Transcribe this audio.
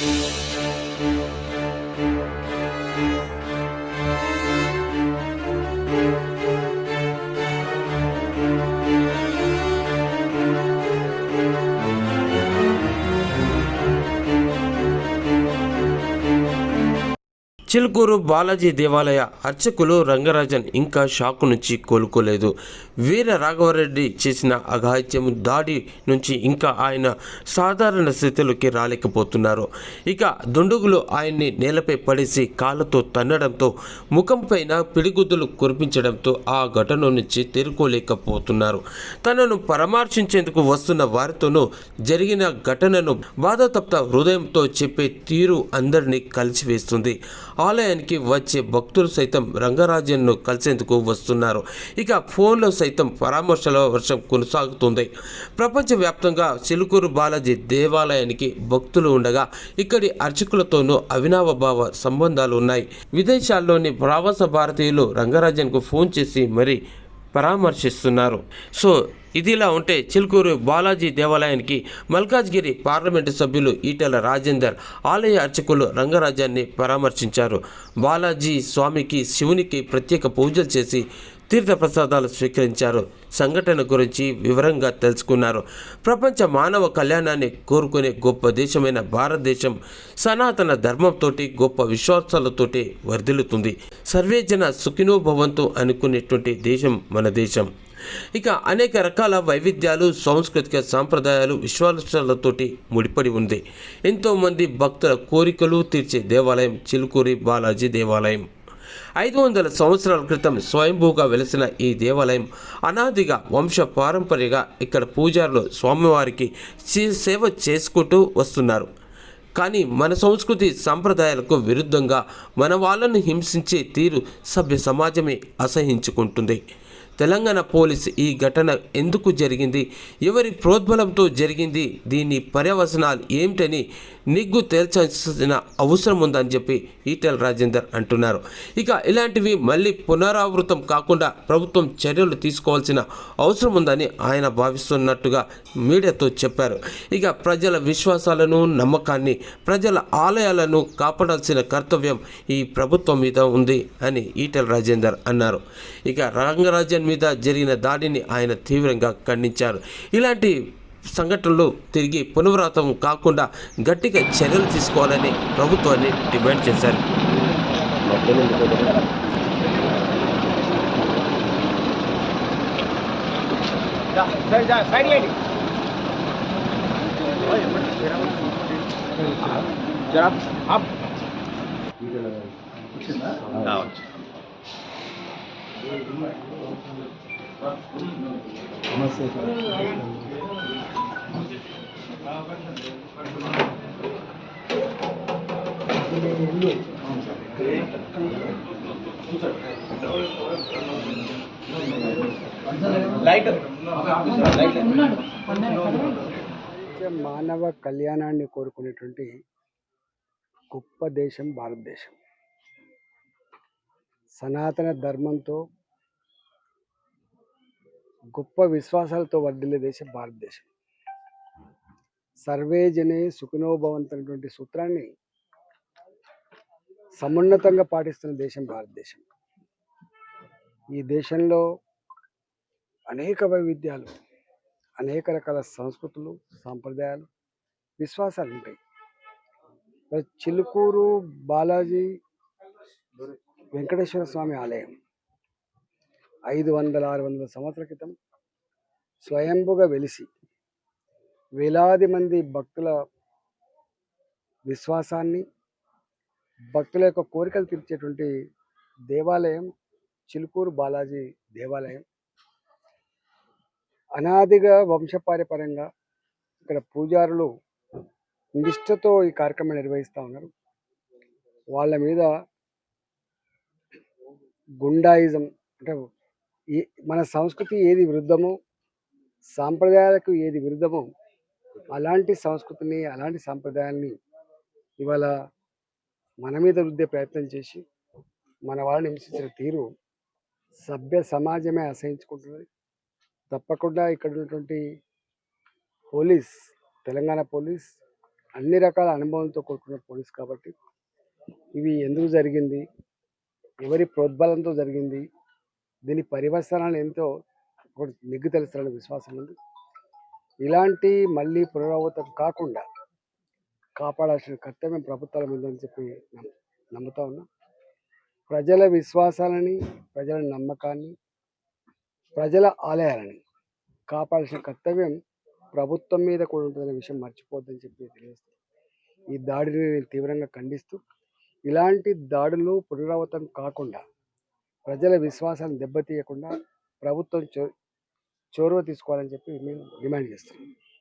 Música Chilukuru Balaji దేవాలయ అర్చకులు రంగరాజన్ ఇంకా షాక్ నుంచి కోలుకోలేదు. వీర రాఘవరెడ్డి చేసిన అఘాయిత్యం దాడి నుంచి ఇంకా ఆయన సాధారణ స్థితిలోకి రాలేకపోతున్నారు. ఇక దుండుగులు ఆయన్ని నేలపై పడేసి కాళ్ళతో తన్నడంతో ముఖం పైన పిడిగుద్దులు కురిపించడంతో ఆ ఘటన నుంచి తేరుకోలేకపోతున్నారు. తనను పరామర్శించేందుకు వస్తున్న వారితోనూ జరిగిన ఘటనను బాధతప్త హృదయంతో చెప్పే తీరు అందరినీ కలిసివేస్తుంది. ఆలయానికి వచ్చే భక్తులు సైతం రంగరాజన్ను కలిసేందుకు వస్తున్నారు. ఇక ఫోన్లో సైతం పరామర్శల వర్షం కొనసాగుతుంది. ప్రపంచవ్యాప్తంగా చిలుకూరు బాలాజీ దేవాలయానికి భక్తులు ఉండగా ఇక్కడి అర్చకులతోనూ అవినావభావ సంబంధాలు ఉన్నాయి. విదేశాల్లోని ప్రవాస భారతీయులు రంగరాజన్కు ఫోన్ చేసి మరీ పరామర్శిస్తున్నారు. సో ఇదిలా ఉంటే చిలుకూరు బాలాజీ దేవాలయానికి మల్కాజ్గిరి పార్లమెంటు సభ్యులు ఈటెల రాజేందర్ ఆలయ అర్చకులు రంగరాజాన్ని పరామర్శించారు. బాలాజీ స్వామికి శివునికి ప్రత్యేక పూజలు చేసి తీర్థప్రసాదాలు స్వీకరించారు. సంఘటన గురించి వివరంగా తెలుసుకున్నారు. ప్రపంచ మానవ కళ్యాణాన్ని కోరుకునే గొప్ప దేశమైన భారతదేశం సనాతన ధర్మంతోటి గొప్ప విశ్వాసాలతోటి వర్ధిల్లుతుంది. సర్వేజన సుఖినోభవంతు అనుకునేటువంటి దేశం మన దేశం. ఇక అనేక రకాల వైవిధ్యాలు సాంస్కృతిక సాంప్రదాయాలు విశ్వాసాలతోటి ముడిపడి ఉంది. ఎంతోమంది భక్తుల కోరికలు తీర్చే దేవాలయం చిలుకూరి బాలాజీ దేవాలయం. ఐదు వందల సంవత్సరాల క్రితం స్వయంభూగా వెలిసిన ఈ దేవాలయం అనాదిగా వంశ పారంపర్యగా ఇక్కడ పూజారులు స్వామివారికి సేవ చేసుకుంటూ వస్తున్నారు. కానీ మన సంస్కృతి సంప్రదాయాలకు విరుద్ధంగా మన వాళ్ళను హింసించే తీరు సభ్య సమాజమే అసహించుకుంటుంది. తెలంగాణ పోలీస్ ఈ ఘటన ఎందుకు జరిగింది? ఎవరి ప్రోద్బలంతో జరిగింది? దీని పర్యవసనాలు ఏమిటని నిగ్గు తేల్చాల్సిన అవసరం ఉందని చెప్పి ఈటెల రాజేందర్ అంటున్నారు. ఇక ఇలాంటివి మళ్ళీ పునరావృతం కాకుండా ప్రభుత్వం చర్యలు తీసుకోవాల్సిన అవసరం ఉందని ఆయన భావిస్తున్నట్టుగా మీడియాతో చెప్పారు. ఇక ప్రజల విశ్వాసాలను నమ్మకాన్ని ప్రజల ఆలయాలను కాపాడాల్సిన కర్తవ్యం ఈ ప్రభుత్వం మీద ఉంది అని ఈటెల రాజేందర్ అన్నారు. ఇక రంగరాజన్ మీద జరిగిన దాడిని ఆయన తీవ్రంగా ఖండించారు. ఇలాంటి సంఘటనలు తిరిగి పునరావృతం కాకుండా గట్టిగా చర్యలు తీసుకోవాలని ప్రభుత్వాన్ని డిమాండ్ చేశారు. లైట్ మానవ కళ్యాణాన్ని కోరుకునేటువంటి గొప్ప దేశం భారతదేశం. సనాతన ధర్మంతో గొప్ప విశ్వాసాలతో వర్ధిల్లే దేశం భారతదేశం. సర్వే జనే సుఖినోభవంత్ అనేటువంటి సూత్రాన్ని సమున్నతంగా పాటిస్తున్న దేశం భారతదేశం. ఈ దేశంలో అనేక వైవిధ్యాలు అనేక రకాల సంస్కృతులు సాంప్రదాయాలు విశ్వాసాలు ఉంటాయి. చిలుకూరు బాలాజీ వెంకటేశ్వర స్వామి ఆలయం ఐదు వందల ఆరు వందల సంవత్సరాల క్రితం స్వయంభుగా వెలిసి వేలాది మంది భక్తుల విశ్వాసాన్ని భక్తుల యొక్క కోరికలు తీర్చేటువంటి దేవాలయం చిలుకూరు బాలాజీ దేవాలయం. అనాదిగా వంశపారిపరంగా ఇక్కడ పూజారులు నిష్ఠతో ఈ కార్యక్రమం నిర్వహిస్తూ ఉన్నారు. వాళ్ళ మీద గుండాయిజం అంటే మన సంస్కృతి ఏది విరుద్ధమో సాంప్రదాయాలకు ఏది విరుద్ధమో అలాంటి సంస్కృతిని అలాంటి సాంప్రదాయాల్ని ఇవాళ మన మీద రుద్దే ప్రయత్నం చేసి మన వాళ్ళని హింసించిన తీరు సభ్య సమాజమే అసహించుకుంటున్నది తప్పకుండా ఇక్కడ ఉన్నటువంటి పోలీస్ తెలంగాణ పోలీస్ అన్ని రకాల అనుభవంతో కూడుకున్న పోలీస్ కాబట్టి ఇవి ఎందుకు జరిగింది? ఎవరి ప్రోద్బలంతో జరిగింది? దీని పరివర్తనాలు ఎంతో ఒకటి నిగ్గు తెలుస్తారనే విశ్వాసం ఉంది. ఇలాంటి మళ్ళీ పునరావృతం కాకుండా కాపాడాల్సిన కర్తవ్యం ప్రభుత్వాల ఉందని చెప్పి నమ్ము- నమ్ముతా ఉన్నా. ప్రజల విశ్వాసాలని ప్రజల నమ్మకాన్ని ప్రజల ఆలయాలని కాపాడాల్సిన కర్తవ్యం ప్రభుత్వం మీద కూడా ఉంటుందనే విషయం మర్చిపోద్దని చెప్పి తెలియజేస్తాను ఈ దాడిని నేను తీవ్రంగా ఖండిస్తూ ఇలాంటి దాడులు పునరావృతం కాకుండా ప్రజల విశ్వాసాన్ని దెబ్బతీయకుండా ప్రభుత్వం చో చొరవ తీసుకోవాలని చెప్పి మేము డిమాండ్ చేస్తున్నాం.